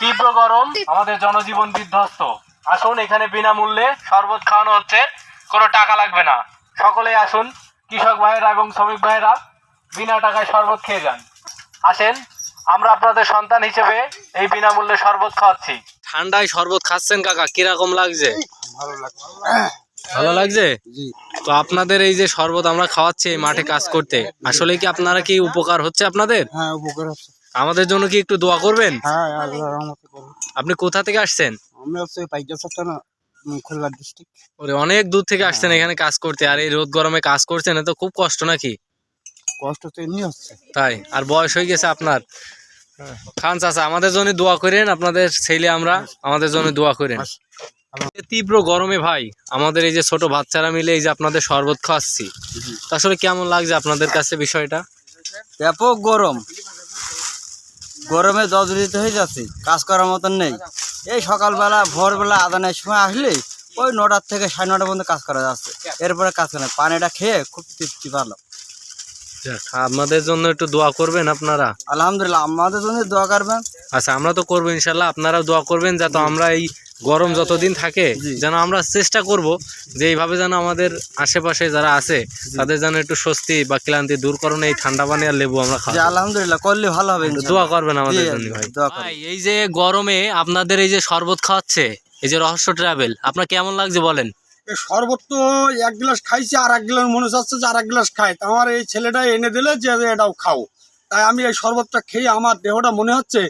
তীব্র গরম আমাদের জনজীবন বিধ্বস্ত। আসুন এখানে বিনামূল্যে শরবত খাওয়ানো হচ্ছে। কোনো টাকা লাগবে না। সকলেই আসুন কৃষক ভাইয়েরা এবং শ্রমিক ভাইয়েরা বিনা টাকায় শরবত খেয়ে যান। আসেন আমরা আপনাদের সন্তান হিসেবে এই বিনামূল্যে শরবত খাওয়াচ্ছি। ঠান্ডায় শরবত খাচ্ছেন কাকা কীরকম লাগছে? ভালো লাগছে? ভালো লাগছে তো আপনাদের এই যে শরবত আমরা খাওয়াচ্ছি এই মাঠে কাজ করতে আসলে কি আপনারা কি উপকার হচ্ছে আপনাদের? হ্যাঁ উপকার হচ্ছে। আমাদের জন্য কি একটু দোয়া করবেন? হ্যাঁ আল্লাহ রহমতে করুন আপনি কোথা থেকে আসছেন? আমি হচ্ছে পাইকার থানা খুলনা ডিস্ট্রিক্ট ওরে অনেক দূর থেকে আসছেন এখানে কাজ করতে। আর এই রোদ গরমে কাজ করছেন তো খুব কষ্ট নাকি? কষ্ট তো এমনি হচ্ছে। তাই আর বয়স হয়ে গেছে আপনার। খান চাচা আমাদের জন্য দোয়া করেন আপনাদের ছেলে আমরা আমাদের জন্য দোয়া করেন। তীব্র গরমে ভাই আমাদের এই যে ছোট বাচ্চারা মিলে এই যে আপনাদের শরবত খাওয়াচ্ছি। আসলে কেমন লাগছে আপনাদের কাছে বিষয়টা? ব্যাপক গরম। গরমে জর্জরিত হয়ে যাচ্ছে কাজ করার মতন নেই। এই সকালবেলা ভোরবেলা আদানের সময় আসলে ওই নটার থেকে সাড়ে নটা পর্যন্ত কাজ করা যাচ্ছে। এরপরে কাজ করে পানিটা খেয়ে খুব তৃপ্তি পারলাম আমাদের আপনাদের জন্য একটু দোয়া করবেন আপনারা। আলহামদুলিল্লাহ আমাদের জন্য দোয়া করবেন। আচ্ছা আমরা তো করব ইনশাল্লাহ আপনারাও দোয়া করবেন যাতে আমরা এই গরম যতদিন থাকে যেন আমরা চেষ্টা করব যে এইভাবে যেন আমাদের আশেপাশে যারা আছে তাদের যেন একটু স্বস্তি বা ক্লান্তি দূর করুন এই ঠান্ডা পানি আর লেবু আমরা যে খাই আলহামদুলিল্লাহ করলে ভালো হবে দোয়া করবেন আমাদের জন্য ভাই। এই যে গরমে আপনাদের এই যে শরবত খাওয়াচ্ছে এই যে রহস্য ট্রাভেল আপনার কেমন লাগছে বলেন? এই শরবত তো এক গ্লাস খাইছি আর এক গ্লাস মনে হচ্ছে যে আর এক গ্লাস খাই তা আমার এই ছেলেটা এনে দিলে যে এটাও খাও। তাই আমি এই শরবতটা খেয়ে আমার দেহটা মনে হচ্ছে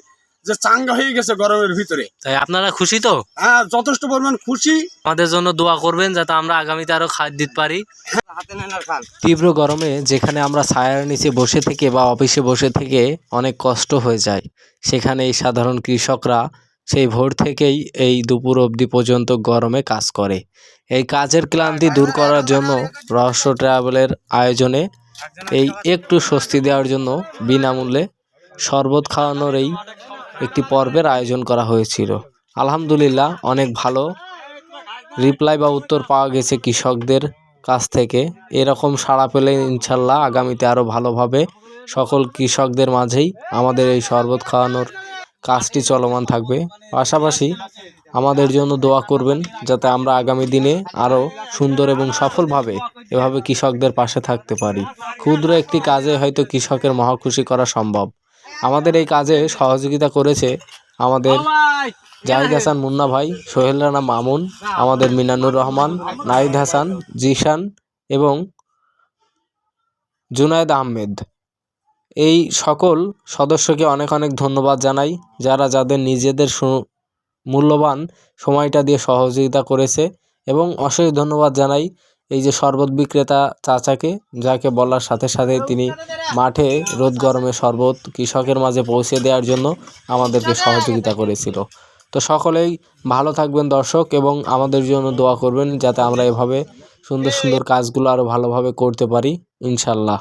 যে চাঙ্গা হয়ে গেছে গরমের ভিতরে। তাই আপনারা খুশি তো? হ্যাঁ যথেষ্ট পরিমাণ খুশি। আমাদের জন্য দোয়া করবেন যাতে আমরা আগামীতে আরও খাদ্য দিতে পারি। তীব্র গরমে যেখানে আমরা ছায়ার নিচে বসে থেকে বা অফিসে বসে থেকে অনেক কষ্ট হয়ে যায় সেখানে এই সাধারণ কৃষকরা সেই ভোর থেকেই এই দুপুর অবধি পর্যন্ত গরমে কাজ করে। এই কাজের ক্লান্তি দূর করার জন্য রহস্য ট্রাভেলের আয়োজনে এই একটু স্বস্তি দেওয়ার জন্য বিনামূল্যে শরবত খাওয়ানোর এই একটি পর্বের আয়োজন করা হয়েছিল। আলহামদুলিল্লাহ, অনেক ভালো রিপ্লাই বা উত্তর পাওয়া গেছে কৃষকদের কাছ থেকে। এরকম সাড়া পেলে ইনশাল্লাহ আগামীতে আরও ভালোভাবে সকল কৃষকদের মাঝেই আমাদের এই শরবত খাওয়ানোর কাজটি চলমান থাকবে। পাশাপাশি আমাদের জন্য দোয়া করবেন যাতে আমরা আগামী দিনে আরও সুন্দর এবং সফলভাবে এভাবে কৃষকদের পাশে থাকতে পারি। ক্ষুদ্র একটি কাজে হয়তো কৃষকের মহাখুশি করা সম্ভব। আমাদের এই কাজে সহযোগিতা করেছে আমাদের জাহিদ হাসান মুন্না ভাই সোহেল রানা মামুন আমাদের মিনানুর রহমান নাহিদ হাসান জিশান এবং জুনায়েদ আহমেদ। এই সকল সদস্যকে অনেক অনেক ধন্যবাদ জানাই যারা যাদের নিজেদের মূল্যবান সময়টা দিয়ে সহযোগিতা করেছে এবং অশেষ ধন্যবাদ জানাই। এই যে শরবত বিক্রেতা চাচাকে, যাকে বলার সাথে সাথে তিনি মাঠে রোদ গরমে শরবত কৃষকের মাঝে পৌঁছে দেওয়ার জন্য আমাদেরকে সহযোগিতা করেছিল। তো সকলেই ভালো থাকবেন দর্শক, এবং আমাদের জন্য দোয়া করবেন যাতে আমরা এভাবে সুন্দর সুন্দর কাজগুলো আরও ভালোভাবে করতে পারি, ইনশাল্লাহ।